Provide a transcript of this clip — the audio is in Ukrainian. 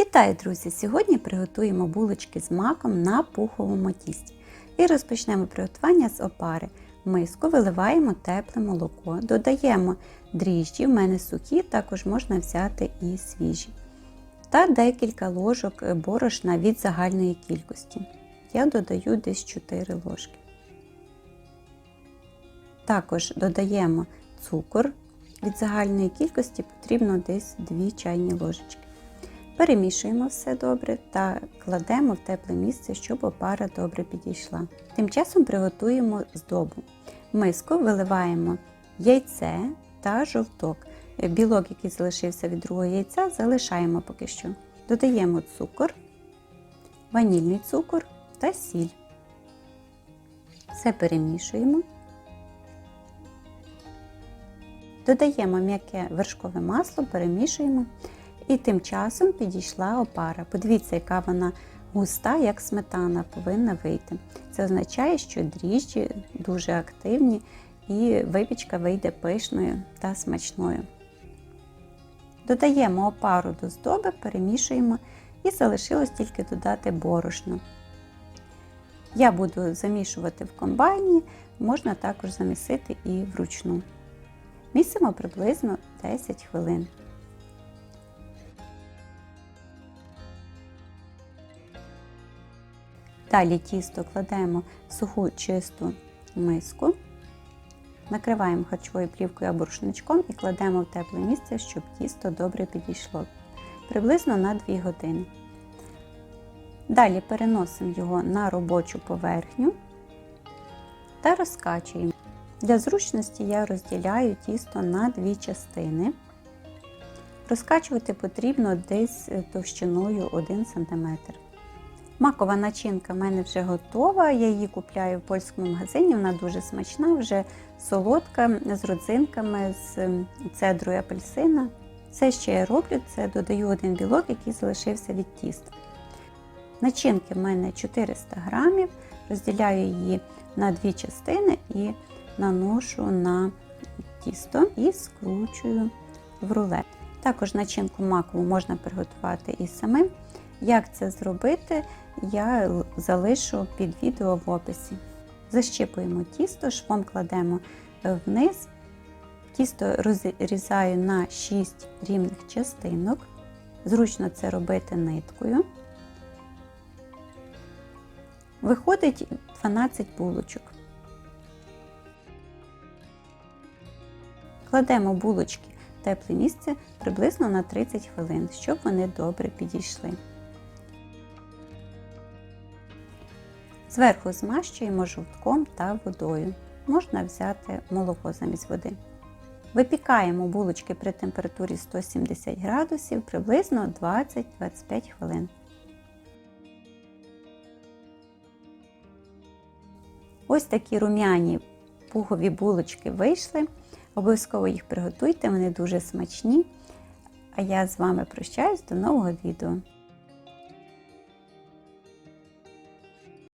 Вітаю, друзі! Сьогодні приготуємо булочки з маком на пуховому тісті. І розпочнемо приготування з опари. В миску виливаємо тепле молоко, додаємо дріжджі, в мене сухі, також можна взяти і свіжі. Та декілька ложок борошна від загальної кількості. Я додаю десь 4 ложки. Також додаємо цукор. Від загальної кількості потрібно десь 2 чайні ложечки. Перемішуємо все добре та кладемо в тепле місце, щоб опара добре підійшла. Тим часом приготуємо здобу. В миску виливаємо яйце та жовток. Білок, який залишився від другого яйця, залишаємо поки що. Додаємо цукор, ванільний цукор та сіль. Все перемішуємо. Додаємо м'яке вершкове масло, перемішуємо. І тим часом підійшла опара. Подивіться, яка вона густа, як сметана, повинна вийти. Це означає, що дріжджі дуже активні і випічка вийде пишною та смачною. Додаємо опару до здоби, перемішуємо і залишилось тільки додати борошно. Я буду замішувати в комбайні, можна також замісити і вручну. Місимо приблизно 10 хвилин. Далі тісто кладемо в суху чисту миску, накриваємо харчовою плівкою або рушничком і кладемо в тепле місце, щоб тісто добре підійшло. Приблизно на 2 години. Далі переносимо його на робочу поверхню та розкачуємо. Для зручності я розділяю тісто на дві частини. Розкачувати потрібно десь товщиною 1 см. Макова начинка в мене вже готова. Я її купляю в польському магазині. Вона дуже смачна, вже солодка, з родзинками, з цедрою апельсина. Все, що я роблю, це додаю один білок, який залишився від тіста. Начинки в мене 400 грамів, розділяю її на дві частини і наношу на тісто і скручую в рулет. Також начинку макову можна приготувати і самим. Як це зробити, я залишу під відео в описі. Защіпуємо тісто, швом кладемо вниз, тісто розрізаю на 6 рівних частинок. Зручно це робити ниткою. Виходить 12 булочок. Кладемо булочки в тепле місце приблизно на 30 хвилин, щоб вони добре підійшли. Зверху змащуємо жовтком та водою. Можна взяти молоко замість води. Випікаємо булочки при температурі 170 градусів приблизно 20-25 хвилин. Ось такі рум'яні пугові булочки вийшли. Обов'язково їх приготуйте, вони дуже смачні. А я з вами прощаюсь до нового відео.